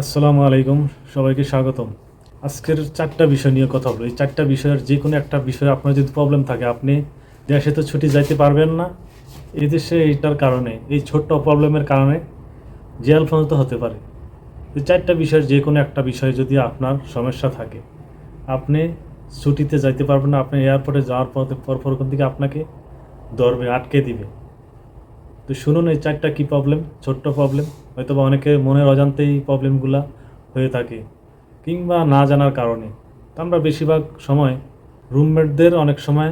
আসসালামু আলাইকুম, সবাইকে স্বাগতম। আজকের চারটা বিষয় নিয়ে কথা বলব। এই চারটা বিষয়ের যে কোনো একটা বিষয়ে আপনার যদি প্রবলেম থাকে, আপনি দেশে তো ছুটি যাইতে পারবেন না, এই দেশে এইটার কারণে, এই ছোট্ট প্রবলেমের কারণে জেল পর্যন্ত হতে পারে। এই চারটা বিষয়ের যে কোনো একটা বিষয়ে যদি আপনার সমস্যা থাকে, আপনি ছুটিতে যাইতে পারবেন না, আপনি এয়ারপোর্টে যাওয়ার পর পরপর থেকে আপনাকে ধরবে, আটকে দিবে। তো শুনুন, এই চারটা কী প্রবলেম ছোট্ট প্রবলেম হয়তো বা অনেকে মনের অজান্তেই প্রবলেমগুলা হয়ে থাকে, কিংবা না জানার কারণে। তো আমরা বেশিরভাগ সময় রুমমেটদের অনেক সময়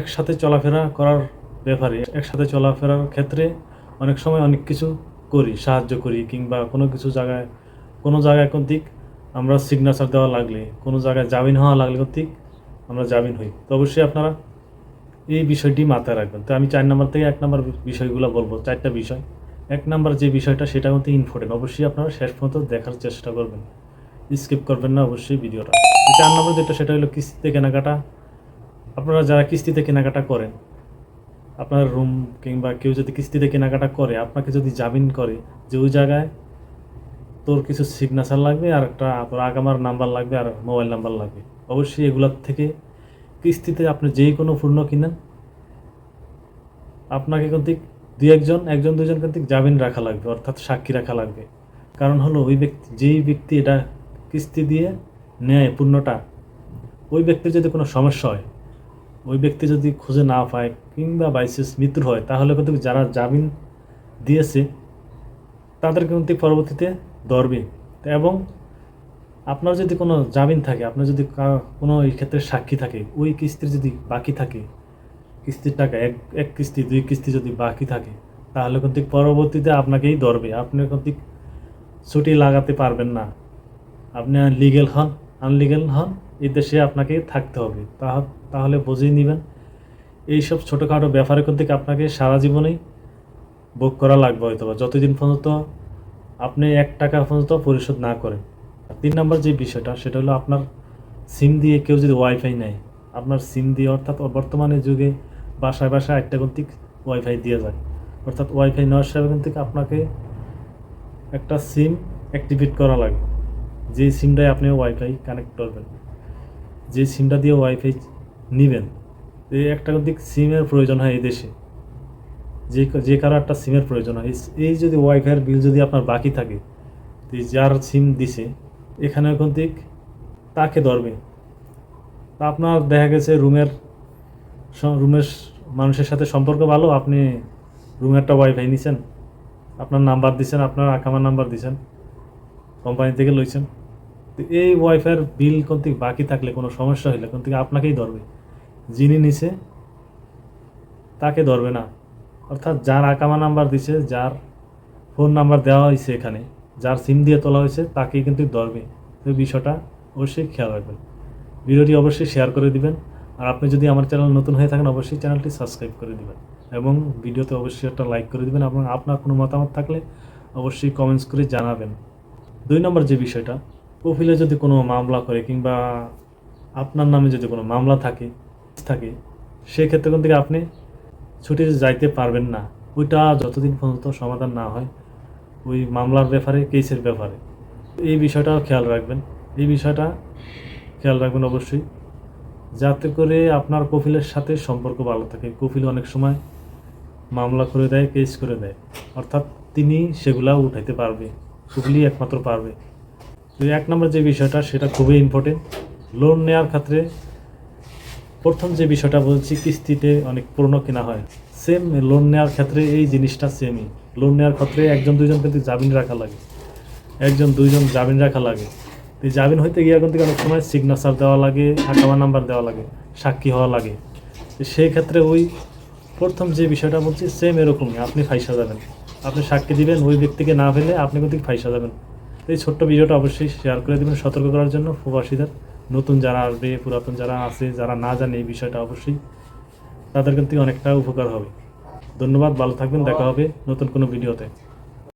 একসাথে চলাফেরা করার ব্যাপারে, একসাথে চলাফেরার ক্ষেত্রে অনেক সময় অনেক কিছু করি, সাহায্য করি, কিংবা কোনো কিছু জায়গায়, কোনো জায়গায় কোন দিক আমরা সিগনেচার দেওয়া লাগলে, কোনো জায়গায় জামিন হওয়া লাগলে কোন দিক আমরা জামিন হই। তো অবশ্যই আপনারা এই বিষয়টি মাথায় রাখবেন। তো আমি চার নাম্বার থেকে এক নাম্বার বিষয়গুলো বলব, চারটা বিষয়। এক নাম্বার যে বিষয়টা, সেটা কিন্তু ইম্পর্টেন্ট অবশ্যই আপনারা শেষ পর্যন্ত দেখার চেষ্টা করবেন। স্কিপ করবেন না অবশ্যই ভিডিওটা। চার নম্বর যেটা, সেটা হলো কিস্তিতে কেনাকাটা। আপনারা যারা কিস্তিতে কেনাকাটা করেন, আপনার রুম কিংবা কেউ যদি কিস্তিতে কেনাকাটা করে, আপনাকে যদি জামিন করে, যে ওই জায়গায় তোর কিছু সিগনেচার লাগবে আর একটা তোর আগামার নাম্বার লাগবে আর মোবাইল নাম্বার লাগবে। অবশ্যই এগুলোর থেকে কিস্তিতে আপনি যেই কোনো পূর্ণ কিনেন, আপনাকে কিন্তু দু একজন একজন দুজন কিন্তু জামিন রাখা লাগবে, অর্থাৎ সাক্ষী রাখা লাগবে। কারণ হলো, ওই ব্যক্তি, যেই ব্যক্তি এটা কিস্তি দিয়ে নেয় পূর্ণটা, ওই ব্যক্তির যদি কোনো সমস্যা হয়, ওই ব্যক্তি যদি খুঁজে না পায় কিংবা বাইসেস মৃত্যুর হয়, তাহলে কিন্তু যারা জামিন দিয়েছে, তাদের কিন্তু পরবর্তীতে ধরবে। এবং আপনার যদি কোনো জামিন থাকে, আপনার যদি কোনো এই ক্ষেত্রে সাক্ষী থাকে, ওই কিস্তির যদি বাকি থাকে, কিস্তির টাকা, এক এক কিস্তি, দুই কিস্তি যদি বাকি থাকে, তাহলে কিন্তু পরবর্তীতে আপনাকেই ধরবে। আপনি কিন্তু ছুটি লাগাতে পারবেন না। আপনি লিগেল হন আনলিগেল হন, এই দেশে আপনাকে থাকতে হবে। তাহ- তাহলে বুঝেই নেবেন। এইসব ছোটোখাটো ব্যাপারে কিন্তু আপনাকে সারা জীবনেই ভোগ করা লাগবে হয়তো বা যতদিন পর্যন্ত আপনি এক টাকা পর্যন্ত পরিশোধ না করেন। তিন নম্বর যে বিষয়টা, সেটা হলো আপনার সিম দিয়ে কেউ যদি ওয়াইফাই নেয়, আপনার সিম দিয়ে অর্থাৎ বর্তমানে যুগে বাসায় বাসায় একটা কন্তিক ওয়াইফাই দিয়ে যায়। অর্থাৎ ওয়াইফাই নেওয়ার সময় কিন্তু আপনাকে একটা সিম অ্যাক্টিভেট করা লাগবে যে সিমটায় আপনি ওয়াইফাই কানেক্ট করবেন। যে সিমটা দিয়ে ওয়াইফাই নেবেন এই একটা কন্তিক সিমের প্রয়োজন হয় এই দেশে। যে যে কারও একটা সিমের প্রয়োজন হয়। এই- এই যদি ওয়াইফাইয়ের বিল যদি আপনার বাকি থাকে যার সিম দিছে এখানে এখন দিক, তাকে ধরবে। তা আপনার দেখা গেছে রুমের রুমের মানুষের সাথে সম্পর্ক ভালো? আপনি রুমের একটা ওয়াইফাই নিছেন। আপনার নাম্বার দিছেন, আপনার আকামার নাম্বার দিছেন কোম্পানি থেকে লইছেন। তো এই ওয়াইফাইয়ের বিল কোন থেকে বাকি থাকলে, কোনো সমস্যা হলে কোন থেকে আপনাকেই ধরবে। যিনি নিছে, তাকে ধরবে না। অর্থাৎ যার আকামা নাম্বার দিছে, যার ফোন নাম্বার দেওয়া হয়েছে এখানে যার সিম দিয়ে তোলা হয়েছে, তাকেই কিন্তু ধরবে তো বিষয়টা অবশ্যই খেয়াল রাখবেন। ভিডিওটি অবশ্যই শেয়ার করে দিবেন। আর আপনি যদি আমার চ্যানেল নতুন হয়ে থাকেন, অবশ্যই চ্যানেলটি সাবস্ক্রাইব করে দিবেন। এবং ভিডিওতে অবশ্যই একটা লাইক করে দিবেন। এবং আপনার কোনো মতামত থাকলে অবশ্যই কমেন্টস করে জানাবেন। দুই নম্বর যে বিষয়টা কপিলে যদি কোনো মামলা করে কিংবা আপনার নামে যদি কোনো মামলা থাকে থাকে, সেক্ষেত্রে কোন থেকে আপনি ছুটি যাইতে পারবেন না। ওইটা যতদিন পর্যন্ত সমাধান না হয় ওই মামলার ব্যাপারে, কেসের ব্যাপারে। এই বিষয়টাও খেয়াল রাখবেন। এই বিষয়টা খেয়াল রাখবেন অবশ্যই। যাতে করে আপনার কপিলের সাথে সম্পর্ক ভালো থাকে। কপিল অনেক সময় মামলা করে দেয়, কেস করে দেয়। অর্থাৎ তিনি সেগুলা উঠাইতে পারবে। কপিলই একমাত্র পারবে। তো এক নম্বর যে বিষয়টা, সেটা খুবই ইম্পর্টেন্ট লোন নেওয়ার ক্ষেত্রে প্রথম যে বিষয়টা বলছি, কিস্তিতে অনেক পুরনো কেনা হয়। সেম লোন নেওয়ার ক্ষেত্রে এই জিনিসটা সেমই লোন নেওয়ার ক্ষেত্রে একজন, দুইজন কিন্তু জামিন রাখা লাগে। একজন, দুইজন জামিন রাখা লাগে। তো এই জামিন হইতে গিয়ে কিন্তু অনেক সময় সিগনেচার দেওয়া লাগে আকামা নাম্বার দেওয়া লাগে, সাক্ষী হওয়া লাগে। সেই ক্ষেত্রে ওই প্রথম যে বিষয়টা বলছি সেম এরকমই, আপনি ফাইসা যাবেন। আপনি সাক্ষী দিবেন, ওই ব্যক্তিকে না পেলে আপনি কিন্তু ফাইসা যাবেন। এই ছোট্ট ভিডিওটা অবশ্যই শেয়ার করে দেবেন, সতর্ক করার জন্য প্রবাসীদের। নতুন যারা আসবে, পুরাতন যারা আছে, যারা না জানে এই বিষয়টা অবশ্যই, তাদের কিন্তু অনেকটা উপকার হবে। ধন্যবাদ ভালো থাকবেন দেখা হবে নতুন কোনো ভিডিওতে।